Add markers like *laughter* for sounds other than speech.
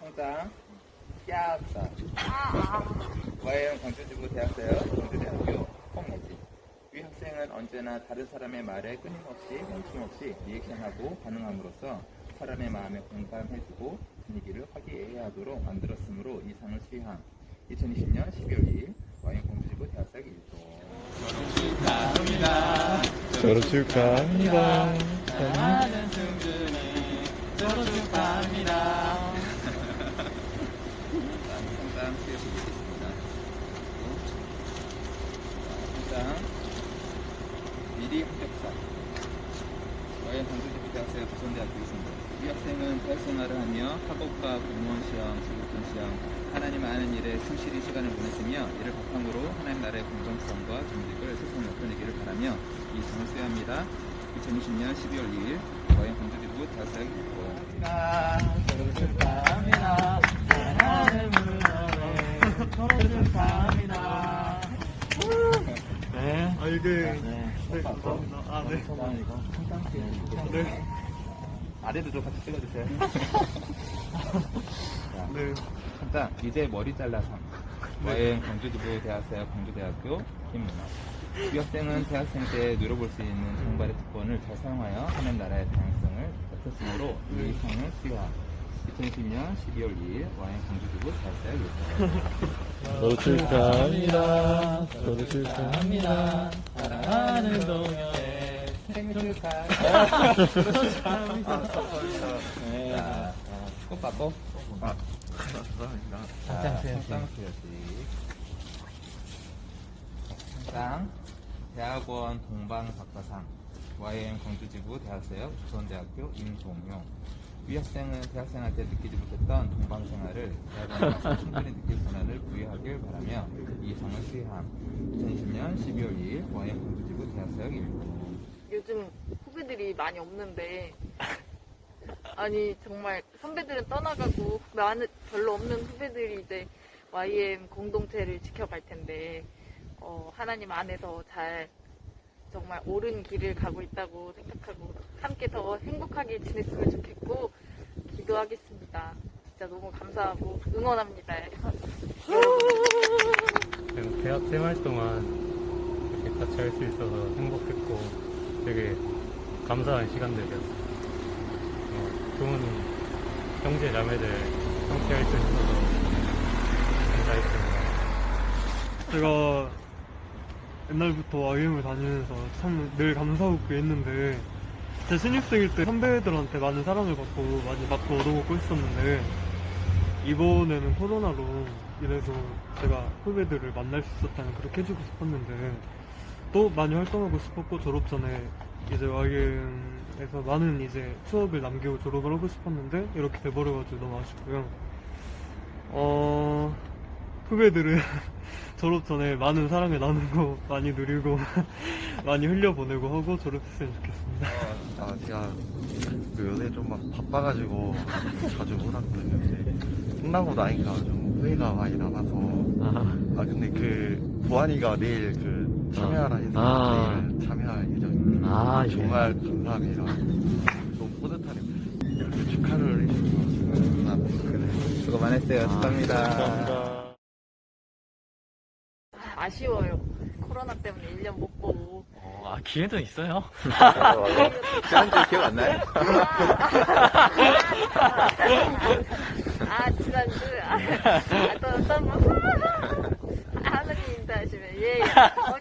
성장 깨웠다. YM 광주지구 대학생 광주대학교 홍예지. 위 학생은 언제나 다른 사람의 말에 끊임없이 멈춤없이 리액션하고 반응함으로써 사람의 마음에 공감해주고 분위기를 화기애애하도록 만들었으므로 이 상을 수여한 2020년 12월 2일 YM 광주지구 대학생 1동. 졸업 축하합니다. 사랑하는 미리 합격사 와인 광주지구 대학생 부천대학교 있습니다. 이 학생은 대학생활을 하며 학업과 공무원 시험, 지구촌 시험, 하나님 아는 일에 충실히 시간을 보냈으며 이를 바탕으로 하나님 나라의 공정성과 정직을 세상에 나타내기를 바라며 이 상을 수여합니다. 2020년 12월 2일 와인 광주지구 대학생 입고 축하합니다. 사랑하는 물러내 졸업 축하합니다. 네. 아, 이게. 네. 네, 감사합니다. 아, 네. 네. 아래도 좀 같이 찍어주세요. 자, *laughs* 네. 일단 이제 머리 잘라서 와인 광주지구 대학생 광주대학교 김문아 이 학생은 대학생 때 누려볼 수 있는 정발의 특권을 잘 사용하여 하나님 나라의 다양성을 갖췄으므로 이 상을 수여함 2020년 12월 2일 와인 광주지구 대학생 졸업 축하합니다. 졸업 축하합니다. 사랑하는 동료의 생일 축하합니다. 네. 자, 꽃 받고 아, 감사합니다. 수여식 한장 대학원 동방 박사상 YM 광주지구 대학생 조선대학교 임동용 위 학생은 대학생활 때 느끼지 못했던 동방 가서 충분히 *laughs* 느낄 권한을 부여하길 바라며 이 상을 수여함 2020년 12월 2일 YM 광주지구 대학생 일동 요즘 후배들이 많이 없는데 아니 정말 선배들은 떠나가고 많은 별로 없는 후배들이 이제 YM 공동체를 지켜갈 텐데 어, 하나님 안에서 잘 정말 옳은 길을 가고 있다고 생각하고 함께 더 행복하게 지냈으면 좋겠고 기도하겠습니다. 진짜 너무 감사하고 응원합니다. 그냥 대학 생활 동안 이렇게 같이 할 수 있어서 행복했고 되게 감사한 시간들이었어요. 어, 좋은 형제 자매들 함께 할 수 있어서 감사했습니다. 제가 옛날부터 IM을 다니면서 참 늘 감사하고 그랬는데 제 신입생일 때 선배들한테 많은 사랑을 받고 많이 받고 얻어먹고 했었는데 이번에는 코로나로 이래서 제가 후배들을 만날 수 있었다면 그렇게 해주고 싶었는데 또 많이 활동하고 싶었고 졸업 전에 이제 YM에서 많은 이제 추억을 남기고 졸업을 하고 싶었는데 이렇게 돼버려가지고 너무 아쉽고요. 어 후배들은 *laughs* 졸업 전에 많은 사랑을 나누고 *laughs* 많이 누리고 *laughs* 많이 흘려보내고 하고 졸업했으면 좋겠습니다. 아, 제가 그 요새 좀막 바빠가지고 자주 못 왔거든요. 근데 끝나고 나니까 좀 후회가 많이 남아서. 아, 근데 그, 보안이가 내일 그, 참여하라 해서 아. 내일 참여할 예정입니다. 아, 예. 정말 감사합니다. 너무 뿌듯하네요. 이렇게 축하를 해주셔서 감사합니다. 그래. 수고 많았어요 축하합니다 감사합니다. 아쉬워요. 코로나 때문에 1년 못 보고. 아, 기회도 있어요. 지난주 기억 안 나요? 아, 지난주. 아, 또 어떤 분. 하느님 인사하시면, 예, 예. 어,